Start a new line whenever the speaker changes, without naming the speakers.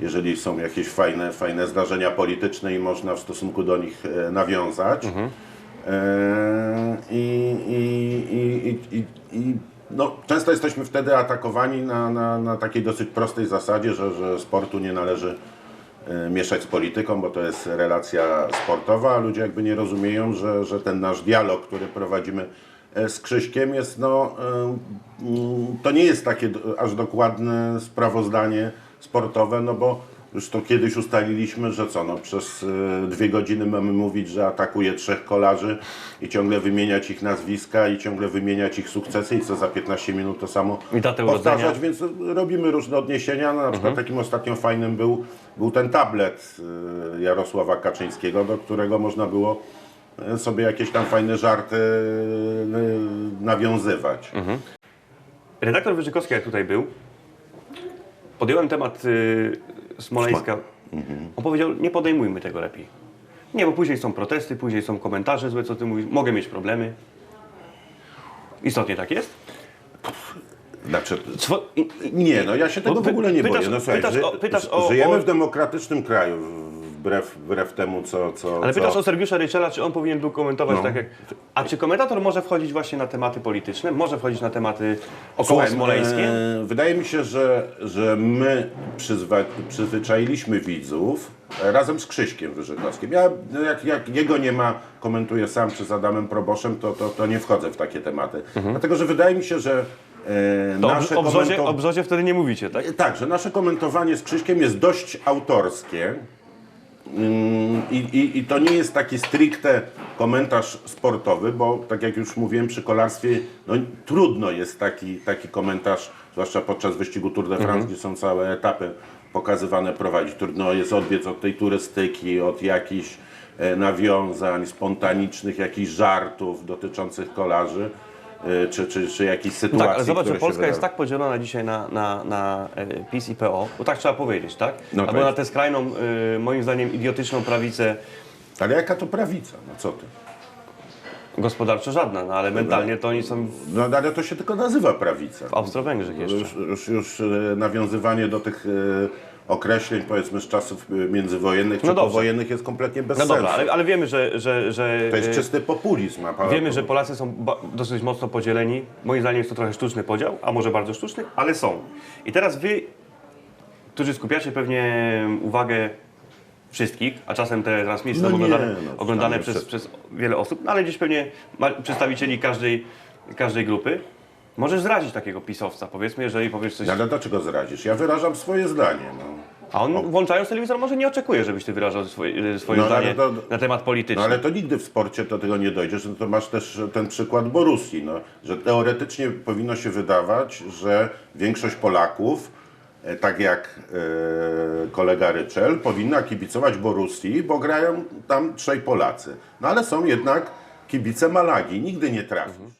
jeżeli są jakieś fajne, fajne zdarzenia polityczne i można w stosunku do nich e, nawiązać. E, I, i, i, i, no, często jesteśmy wtedy atakowani na, na, na takiej dosyć prostej zasadzie, że, że sportu nie należy e, mieszać z polityką, bo to jest relacja sportowa, a ludzie jakby nie rozumieją, że, że ten nasz dialog, który prowadzimy z Krzyśkiem jest, no, to nie jest takie aż dokładne sprawozdanie sportowe, no bo już to kiedyś ustaliliśmy, że co, no przez e, dwie godziny mamy mówić, że atakuje trzech kolarzy i ciągle wymieniać ich nazwiska i ciągle wymieniać ich sukcesy i co za 15 minut to samo
I datę
powtarzać, więc robimy różne odniesienia. No, na przykład takim ostatnio fajnym był, był ten tablet y, Jarosława Kaczyńskiego, do którego można było y, sobie jakieś tam fajne żarty nawiązywać.
Redaktor Wyżykowski, jak tutaj był, podjąłem temat y, Smoleńska. On powiedział, nie podejmujmy tego lepiej. Nie, bo później są protesty, później są komentarze złe, co ty mówisz, mogę mieć problemy. Istotnie tak jest?
Znaczy, nie, no ja się tego
Bo
w ogóle nie
pytasz-
boję. No, słuchaj,
pytasz o- pytasz o-
żyjemy
o-
w demokratycznym kraju, wbrew, wbrew temu, co... co
Ale
co...
pytasz o Sergiusza Ryczela, czy on powinien był komentować
No.
tak jak... A czy komentator może wchodzić właśnie na tematy polityczne? Może wchodzić na tematy około smoleńskie?
e, Wydaje mi się, że, że my przyzwa, przyzwyczailiśmy widzów razem z Krzyśkiem Wyżykowskim. Ja, jak, jak jego nie ma, komentuję sam czy z Adamem Proboszem, to, to, to nie wchodzę w takie tematy. Dlatego, że wydaje mi się, że
Mhm. To
nasze
o, brzozie, wtedy nie mówicie, tak?
tak, że nasze komentowanie z Krzyśkiem jest dość autorskie. Ym, I, i, I to nie jest taki stricte komentarz sportowy, bo tak jak już mówiłem przy kolarstwie, no, trudno jest taki, taki komentarz, zwłaszcza podczas wyścigu Tour de France, gdzie są całe etapy pokazywane, prowadzić. Trudno jest odbiec od tej turystyki, od jakichś e, nawiązań spontanicznych, jakichś żartów dotyczących kolarzy, czy, czy, czy jakichś sytuacji,
Tak, ale zobacz, że Polska jest tak podzielona dzisiaj na, na, na e, PiS i PO, bo tak trzeba powiedzieć, tak?
No
Albo na tę skrajną, e, moim zdaniem, idiotyczną prawicę
Ale jaka to prawica? No co ty?
gospodarczo żadna, no ale mentalnie to oni są
No ale to się tylko nazywa prawica.
w Austro-Węgrzech jeszcze.
Już, już, już e, nawiązywanie do tych e, określeń, powiedzmy, z czasów e, międzywojennych czy
No dobrze.
powojennych jest kompletnie bez
No
sensu.
dobra, ale, ale wiemy, że, że, że
To jest
e,
czysty populizm.
Wiemy, że Polacy są dosyć mocno podzieleni. Moim zdaniem jest to trochę sztuczny podział, a może bardzo sztuczny, ale są. I teraz wy, którzy skupiacie pewnie uwagę wszystkich, a czasem te transmisje
No
są
nie,
oglądane,
no,
oglądane przez, przez wiele osób, no ale gdzieś pewnie przedstawicieli każdej, każdej grupy. Możesz zrazić takiego pisowca, powiedzmy, jeżeli powiesz coś.
Ale dlaczego zrazisz? Ja wyrażam swoje zdanie. No.
A on włączając telewizor może nie oczekuje, żebyś ty wyrażał swoje, swoje
No, ale
zdanie
to-
na temat polityczny.
No ale to nigdy w sporcie do tego nie dojdziesz. No to masz też ten przykład Borussii, no, że teoretycznie powinno się wydawać, że większość Polaków, e, tak jak e, kolega Ryczel, powinna kibicować Borussii, bo grają tam trzej Polacy. No ale są jednak kibice Malagi, nigdy nie trafisz.